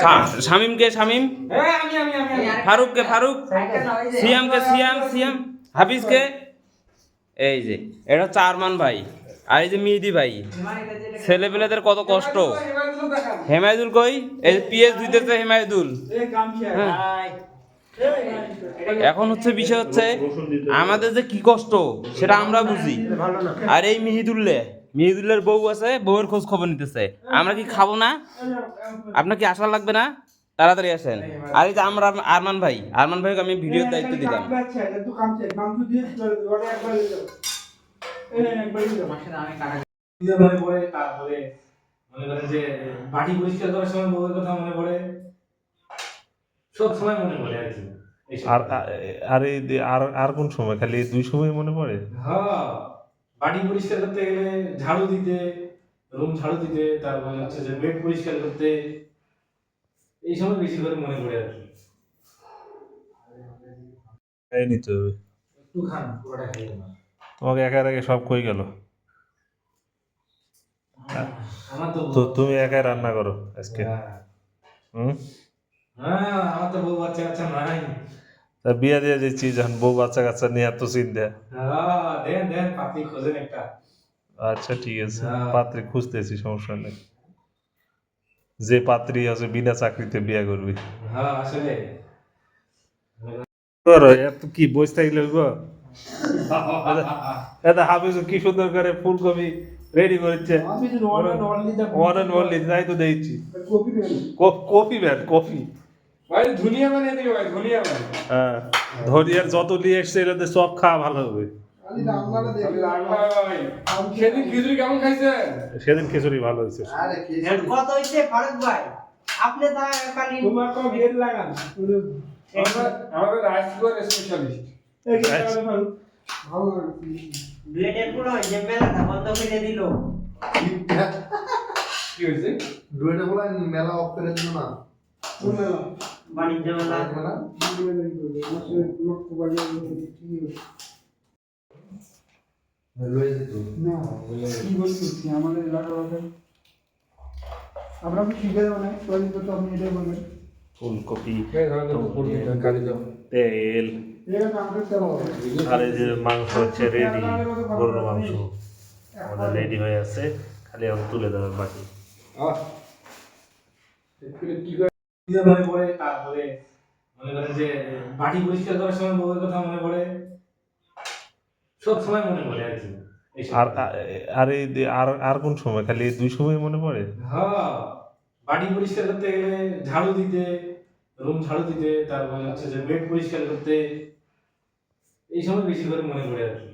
শা- শামিমকে শামিম? ফারুক? কে ফারুক আমি কে সিয়াম সিয়াম। হাফিজকে? এই যে এটা হচ্ছে আরমান ভাই। আর এই যে মিহিদি ভাই। ছেলেপেলেদের কত কষ্ট। হেমায়দুল কই? এই পিএস দিতেছে হেমায়দুল। হ্যাঁ। এখন হচ্ছে বিষয় হচ্ছে আমাদের যে কি কষ্ট সেটা আমরা বুঝি। আর এই মিহিদুল্লে মিহিদুল্লের বউ আছে বউয়ের খোঁজ খবর নিতেছে। আমরা কি খাব না? আপনার কি আশা লাগবে না? তাড়াতাড়ি আসেন। আর এই যে আমরা আরমান ভাই আরমান ভাইকে আমি ভিডিওর দায়িত্ব দিলাম। মনে পড়ে তারপরে মনে করেন যে পরিষ্কার করার সময় বউয়ের কথা মনে পড়ে সব সময় মনে পড়ে আর কি আর আর আর কোন সময়? খালি দুই সময় মনে পড়ে? হ্যাঁ। বাড়ি পরিষ্কার করতে গেলে ঝাড়ু দিতে রুম ঝাড়ু দিতে তারপরে হচ্ছে যে বেড পরিষ্কার করতে এই সময় বেশি করে মনে পড়ে আর কি। এই নিতে হবে। একটু খান পুরোটা খাইয়ে না তোমাকে একা একা সব কই গেল? তো তুমি একাই রান্না করো আজকে। হ্যাঁ। হুম? হ্যাঁ আমার তো বউ বাচ্চা কাচ্চা নাই। তা বিয়া দিয়ে দিচ্ছি যখন বউ বাচ্চা কাচ্চা নিয়ে এত চিন্তা। হ্যাঁ দেন দেন পাতি খোঁজেন একটা। আচ্ছা ঠিক আছে। হ্যাঁ। পাত্রী খুঁজতেছি সমস্যা নেই। যে পাত্রী আছে বিনা চাকরিতে বিয়া করবি। হ্যাঁ আসলে। করো এত কি বসে থাকলে হইব এটা হাফিজ কি সুন্দর করে ফুলকপি রেডি করেছে। ওয়ান অ্যান্ড অনলি তাই তো দেখছি। গেল। কফি ম্যান কফি ভাই ধুনিয়া বানিয়ে দিবে ভাই ধুনিয়া বানিয়ে। হ্যাঁ ধনিয়ার যত নিয়ে এসছে এটাতে সব খাওয়া ভালো হবে। সেদিন খিচুড়ি কেমন খাইছেন সেদিন খিচুড়ি ভালো হয়েছে। কত হইছে ফারুক ভাই আপনি তা খালি তোমার তো গেট লাগান। আমাদের রাইস কুকার স্পেশালিস্ট ভালো। ব্লেডের পুরো যে মেলাটা বন্ধ করে দিল। কি হয়েছে? মেলা অফ করে দিল না। শুনলাম বাণিজ্য মেলা। আমাদের এলাকার আমরা কি শিখে দেবো না প্রয়োজন তো আপনি এটাই বলবেন। ফুলকপি তেল এটা কাম করতে হবে। আর এই যে মাংস হচ্ছে রেডি গরুর মাংস। আমাদের রেডি হয়ে আছে। খালি এখন তুলে দেওয়ার বাকি কি মনে পড়ে? তারপরে মনে করেন যে বাড়ি পরিষ্কার করার সময় বউয়ের কথা মনে পড়ে। সব সময় মনে পড়ে আর কি। আর আর- আর এই আর আর কোন সময়? খালি দুই সময় মনে পড়ে? হ্যাঁ বাড়ি পরিষ্কার করতে গেলে ঝাড়ু দিতে রুম ঝাড়ু দিতে তারপরে হচ্ছে যে বেড পরিষ্কার করতে এই সময় বেশি করে মনে পড়ে আর কি।